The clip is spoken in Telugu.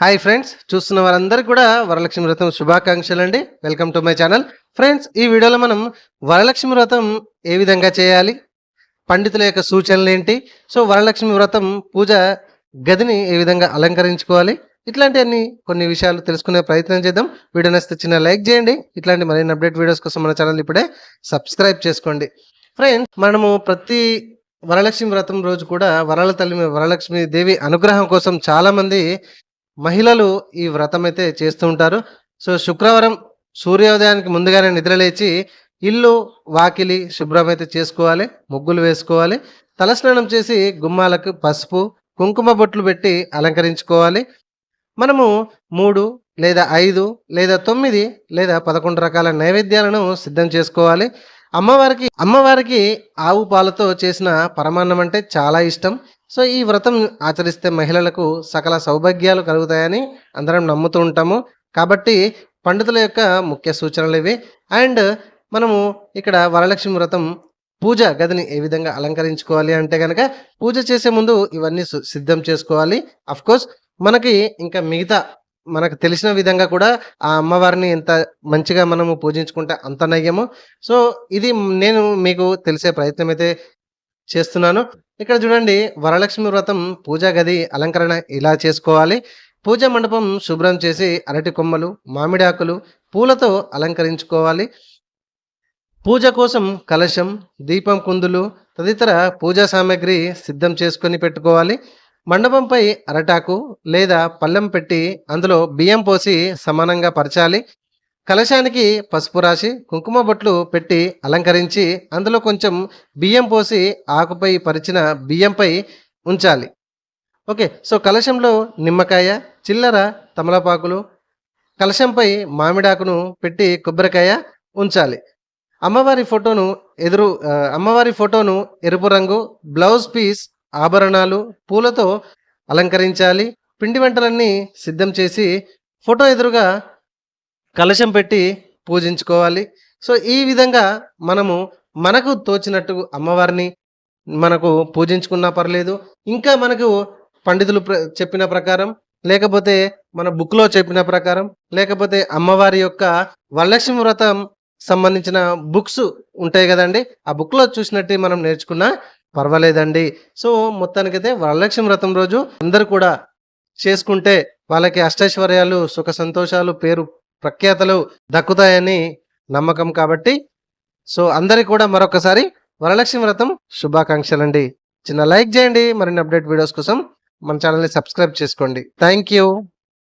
హాయ్ ఫ్రెండ్స్ చూస్తున్న వారందరికీ కూడా వరలక్ష్మి వ్రతం శుభాకాంక్షలు అండి welcome to my channel friends ఈ వీడియోలో మనం వరలక్ష్మి వ్రతం ఏ విధంగా చేయాలి? పండితుల యొక్క సూచనలు ఏంటి? సో వరలక్ష్మి వ్రతం పూజ గదిని ఏ విధంగా అలంకరించుకోవాలి? ఇట్లాంటి అన్ని కొన్ని విషయాలు తెలుసుకునే ప్రయత్నం చేద్దాం. వీడియో నచ్చితే చిన్న లైక్ చేయండి. ఇట్లాంటి మరిన్ని అప్డేట్ వీడియోస్ కోసం మన ఛానల్ ఇప్పుడే సబ్స్క్రైబ్ చేసుకోండి. ఫ్రెండ్స్ మనము ప్రతి వరలక్ష్మి వ్రతం రోజు కూడా వరాల తల్లి వరలక్ష్మి దేవి అనుగ్రహం కోసం చాలామంది మహిళలు ఈ వ్రతం అయితే చేస్తూ ఉంటారు. సో శుక్రవారం సూర్యోదయానికి ముందుగానే నిద్రలేచి ఇల్లు వాకిలి శుభ్రం అయితే చేసుకోవాలి ముగ్గులు వేసుకోవాలి తలస్నానం చేసి గుమ్మాలకు పసుపు కుంకుమ బొట్లు పెట్టి అలంకరించుకోవాలి. మనము మూడు లేదా ఐదు లేదా తొమ్మిది లేదా పదకొండు రకాల నైవేద్యాలను సిద్ధం చేసుకోవాలి. అమ్మవారికి అమ్మవారికి ఆవు పాలతో చేసిన పరమాన్నం అంటే చాలా ఇష్టం. సో ఈ వ్రతం ఆచరిస్తే మహిళలకు సకల సౌభాగ్యాలు కలుగుతాయని అందరం నమ్ముతూ ఉంటాము. కాబట్టి పండితుల యొక్క ముఖ్య సూచనలు ఇవి. అండ్ మనము ఇక్కడ వరలక్ష్మి వ్రతం పూజ గదిని ఏ విధంగా అలంకరించుకోవాలి అంటే కనుక పూజ చేసే ముందు ఇవన్నీ సిద్ధం చేసుకోవాలి. అఫ్ కోర్స్ మనకి ఇంకా మిగతా మనకు తెలిసిన విధంగా కూడా ఆ అమ్మవారిని ఎంత మంచిగా మనము పూజించుకుంటే అంత నయ్యము. సో ఇది నేను మీకు తెలిసే ప్రయత్నం అయితే చేస్తున్నాను. ఇక్కడ చూడండి వరలక్ష్మి వ్రతం పూజా గది అలంకరణ ఇలా చేసుకోవాలి. పూజ మండపం శుభ్రం చేసి అరటి కొమ్మలు మామిడి ఆకులు పూలతో అలంకరించుకోవాలి. పూజ కోసం కలశం దీపం కుందులు తదితర పూజా సామాగ్రి సిద్ధం చేసుకొని పెట్టుకోవాలి. మండపంపై అరటాకు లేదా పళ్ళెం పెట్టి అందులో బియ్యం పోసి సమానంగా పరచాలి. కలశానికి పసుపు రాసి కుంకుమ బొట్లు పెట్టి అలంకరించి అందులో కొంచెం బియ్యం పోసి ఆకుపై పరిచిన బియ్యంపై ఉంచాలి. ఓకే సో కలశంలో నిమ్మకాయ చిల్లర తమలపాకులు కలశంపై మామిడాకును పెట్టి కొబ్బరికాయ ఉంచాలి. అమ్మవారి ఫోటోను ఎదురు అమ్మవారి ఫోటోను ఎరుపు రంగు బ్లౌజ్ పీస్ ఆభరణాలు పూలతో అలంకరించాలి. పిండి వంటలన్నీ సిద్ధం చేసి ఫోటో ఎదురుగా కలశం పెట్టి పూజించుకోవాలి. సో ఈ విధంగా మనము మనకు తోచినట్టు అమ్మవారిని మనకు పూజించుకున్నా పర్లేదు. ఇంకా మనకు పండితులు ప్ర- చెప్పిన ప్రకారం లేకపోతే మన బుక్లో చెప్పిన ప్రకారం లేకపోతే అమ్మవారి యొక్క వరలక్ష్మి వ్రతం సంబంధించిన బుక్స్ ఉంటాయి కదండి. ఆ బుక్లో చూసినట్టు మనం నేర్చుకున్నా పర్వాలేదండి. సో మొత్తానికైతే వరలక్ష్మి వ్రతం రోజు అందరు కూడా చేసుకుంటే వాళ్ళకి అష్టైశ్వర్యాలు సుఖ సంతోషాలు పేరు ప్రఖ్యాతలు దక్కుతాయని నమ్మకం కాబట్టి. సో అందరికీ కూడా మరొకసారి వరలక్ష్మి వ్రతం శుభాకాంక్షలండి. చిన్న లైక్ చేయండి. మరిన్ని అప్డేట్ వీడియోస్ కోసం మన ఛానల్ని సబ్స్క్రైబ్ చేసుకోండి. Thank you.